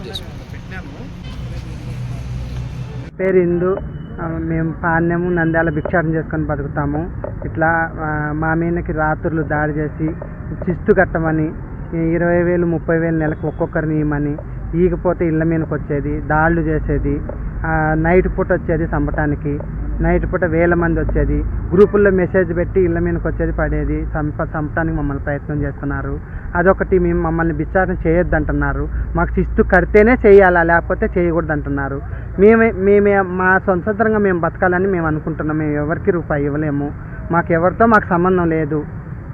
Stop చేసాం పేరు ఇందు మేము పాణ్యము నంద్యాల భిక్షాటం చేసుకొని బతుకుతాము. ఇట్లా మా మీదకి రాత్రులు దాడి చేసి చిస్తు కట్టమని ఇరవై వేలు ముప్పై వేలు నెలకు ఒక్కొక్కరిని ఇవ్వమని ఈగిపోతే ఇళ్ళ మీదకి వచ్చేది దాళ్ళు చేసేది నైట్ పూట వచ్చేది చంపటానికి నైట్ పూట వేల మంది వచ్చేది. గ్రూపుల్లో మెసేజ్ పెట్టి ఇళ్ళ మీదకి వచ్చేది పడేది. చంప చంపడానికి మమ్మల్ని ప్రయత్నం చేస్తున్నారు. అదొకటి మేము మమ్మల్ని విచారణ చేయొద్దు అంటున్నారు మాకు శిస్తు కడితేనే చేయాలా లేకపోతే చేయకూడదు అంటున్నారు మేమే మేమే మా స్వతంత్రంగా మేము బతకాలని మేము అనుకుంటున్నాం. మేము ఎవరికి రూపాయి ఇవ్వలేము. మాకు ఎవరితో మాకు సంబంధం లేదు.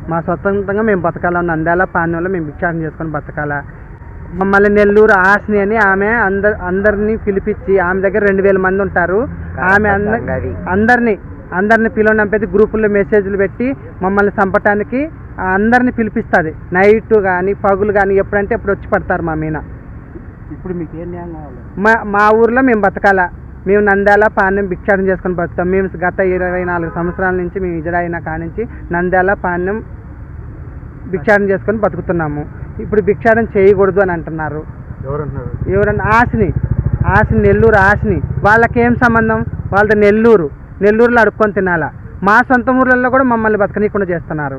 మా స్వతంత్రంగా మేము బతకాలని అందాల పానీయంలో మేము విచారణ చేసుకొని బతకాలా. మమ్మల్ని నెల్లూరు ఆశని అని ఆమె అందర్ అందరినీ పిలిపించి ఆమె దగ్గర రెండు వేల మంది ఉంటారు. ఆమె అందరి అందరినీ అందరిని పిలవనంపేది గ్రూపుల్లో మెసేజ్లు పెట్టి మమ్మల్ని చంపటానికి అందరిని పిలిపిస్తుంది. నైట్ కానీ పగులు కానీ ఎప్పుడంటే ఎప్పుడు వచ్చి పడతారు మా మీద ఇప్పుడు మీకు ఏం న్యాయం కావాలి? మా మా ఊర్లో మేము బతకాల. మేము నంద్యాల పాణ్యం భిక్షాటన చేసుకొని బతుకుతాం. మేము గత ఇరవై నాలుగు సంవత్సరాల నుంచి మేము ఇజరాయిన కానించి నంద్యాల పాణ్యం భిక్షాటన చేసుకొని బతుకుతున్నాము. ఇప్పుడు భిక్షాటన చేయకూడదు అని అంటున్నారు. ఎవరన్నా ఆశని ఆశని నెల్లూరు ఆశని. వాళ్ళకేం సంబంధం? వాళ్ళది నెల్లూరు. నెల్లూరులో అడుక్కొని తినాలా. మా సొంత ఊర్లలో కూడా మమ్మల్ని బతకనీయకుండా చేస్తున్నారు.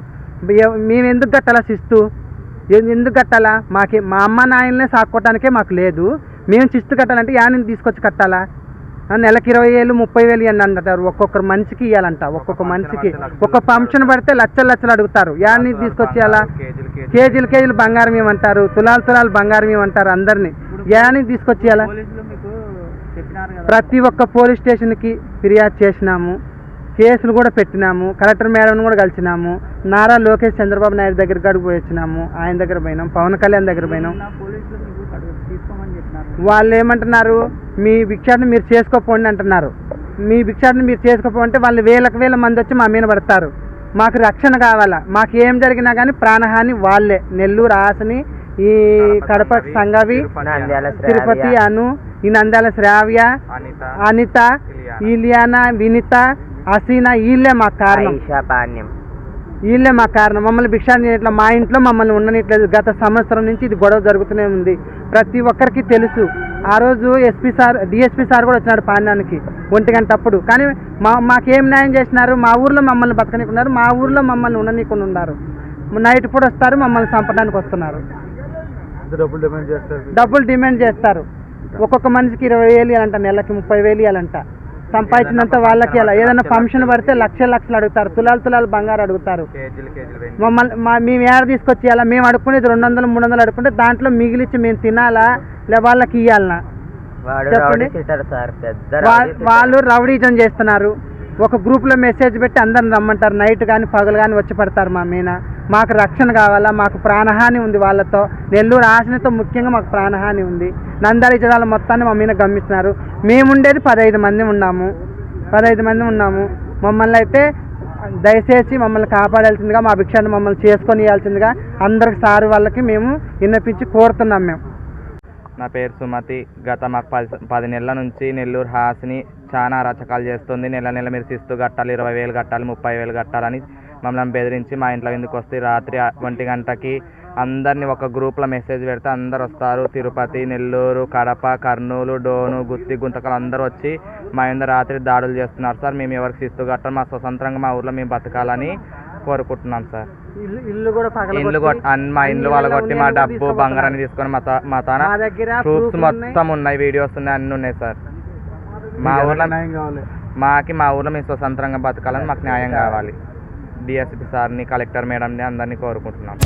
మేము ఎందుకు కట్టాలా శిస్తు? ఎందుకు కట్టాలా? మాకే మా అమ్మ నాయననే సాక్కోవటానికే మాకు లేదు. మేము శిస్తు కట్టాలంటే యాని తీసుకొచ్చి కట్టాలా? నెలకి ఇరవై వేలు ముప్పై వేలు ఇవ్వండి అంటారు ఒక్కొక్కరు మనిషికి ఇవ్వాలంట. ఒక్కొక్క మనిషికి ఒక్క ఫంక్షన్ పడితే లక్షలు లక్షలు అడుగుతారు. యాన్ని తీసుకొచ్చి ఇవ్వాలా కేజీలు కేజీలు. బంగారం ఇవ్వమంటారు తులాలు తులాలు బంగారం ఇవ్వమంటారు అందరినీ. యాని తీసుకొచ్చి ఇవ్వాలా పోలీసులు మీకు చెప్పినారు కదా. ప్రతి ఒక్క పోలీస్ స్టేషన్కి ఫిర్యాదు చేసినాము. కేసులు కూడా పెట్టినాము. కలెక్టర్ మేడం కూడా కలిసినాము. నారా లోకేష్ చంద్రబాబు నాయుడు దగ్గర పోయి వచ్చినాము. ఆయన దగ్గర పోయినాం. పవన్ కళ్యాణ్ దగ్గర పోయినాం. వాళ్ళు ఏమంటున్నారు? మీ భిక్షాటన మీరు చేసుకోపోండి అంటున్నారు. మీ భిక్షాటన మీరు చేసుకోపోంటే వాళ్ళు వేలకు వేల మంది వచ్చి మా మీద పడతారు. మాకు రక్షణ కావాలా? మాకు ఏం జరిగినా కానీ ప్రాణహాని వాళ్ళే. నెల్లూరు ఆశని ఈ కడప సంగవి తిరుపతి అను. ఈ నంద్యాల శ్రావ్య అనిత ఇలియానా. వినిత హసీనా వీళ్ళే మాకు కారణం. వీళ్ళే మా కారణం. మమ్మల్ని భిక్షాన్ని చేయట్లా మా ఇంట్లో మమ్మల్ని ఉండనిట్లేదు. గత సంవత్సరం నుంచి ఇది గొడవ జరుగుతూనే ఉంది. ప్రతి ఒక్కరికి తెలుసు. ఆ రోజు ఎస్పీ సార్ డిఎస్పీ సార్ కూడా వచ్చినాడు పాండ్యానికి ఒంటి గంట అప్పుడు. కానీ మా మాకేం న్యాయం చేసినారు? మా ఊర్లో మమ్మల్ని బతకనికున్నారు మా ఊర్లో మమ్మల్ని ఉండనీకుండా ఉన్నారు. నైట్ పూట వస్తారు మమ్మల్ని చంపడానికి వస్తున్నారు. డబ్బులు డిమాండ్ చేస్తారు? డబ్బులు డిమాండ్ చేస్తారు. ఒక్కొక్క మనిషికి ఇరవై వేలు ఇవ్వాలంట నెలకి ముప్పై వేలు ఇవ్వాలంట సంపాదించినంత వాళ్ళకి ఇలా ఏదైనా ఫంక్షన్ పడితే లక్షలు లక్షలు అడుగుతారు తులాలు తులాలు బంగారు అడుగుతారు. మమ్మల్ని మా మేము ఏడ తీసుకొచ్చి ఇవ్వాలా మేము అడుక్కునేది రెండు వందలు మూడు వందలు అడుక్కుంటే దాంట్లో మిగిలిచ్చి మేము తినాలా? లే వాళ్ళకి ఇవ్వాలనా చెప్పండి. వాళ్ళు రౌడీజం చేస్తున్నారు. ఒక గ్రూప్లో మెసేజ్ పెట్టి అందరిని రమ్మంటారు. నైట్ కానీ పగలు కానీ వచ్చి పడతారు మా మీద మాకు రక్షణ కావాలా? మాకు ప్రాణహాని ఉంది వాళ్ళతో. నెల్లూరు ఆశనతో ముఖ్యంగా మాకు ప్రాణహాని ఉంది. నందాలి జిల్లాల మొత్తాన్ని మా మీద గమనిస్తున్నారు. మేముండేది పదహైదు మంది ఉన్నాము. పదహైదు మంది ఉన్నాము. మమ్మల్ని అయితే దయచేసి మమ్మల్ని కాపాడాల్సిందిగా మా భిక్షాన్ని మమ్మల్ని చేసుకొని ఇవ్వాల్సిందిగా అందరికి సారు వాళ్ళకి మేము విన్నపించి కోరుతున్నాం మేము. నా పేరు సుమతి. గత మాకు పది పది నెలల నుంచి నెల్లూరు హాస్ని చాలా అరాచకాలు చేస్తుంది. నెల నెల మీరు శిస్తు కట్టాలి. ఇరవై వేలు కట్టాలి ముప్పై వేలు కట్టాలని మమ్మల్ని బెదిరించి మా ఇంట్లో ఎందుకు వస్తే రాత్రి ఒంటి గంటకి అందరినీ ఒక గ్రూప్లో మెసేజ్ పెడితే అందరు వస్తారు. తిరుపతి నెల్లూరు కడప కర్నూలు డోను గుత్తి గుంతకలు అందరూ వచ్చి మా ఇంద రాత్రి దాడులు చేస్తున్నారు. సార్ మేము ఎవరికి శిస్తు కట్టాలి మా స్వతంత్రంగా మా ఊర్లో మేము బతకాలని కోరుకుంటున్నాం సార్. ఇల్లు కూడా ఇల్లు మా ఇల్లు వాళ్ళ కొట్టి మా డబ్బు బంగారాన్ని తీసుకొని మా తా- మా తాన ప్రూఫ్స్. మొత్తం ఉన్నాయి వీడియోస్ ఉన్నాయి అన్ని ఉన్నాయి సార్. మా ఊర్లో న్యాయం కావాలి? మాకి మా ఊర్లో మేము స్వతంత్రంగా బతకాలని మాకు న్యాయం కావాలి. డిఎస్పి సార్ని కలెక్టర్ మేడంని అందరినీ కోరుకుంటున్నాం.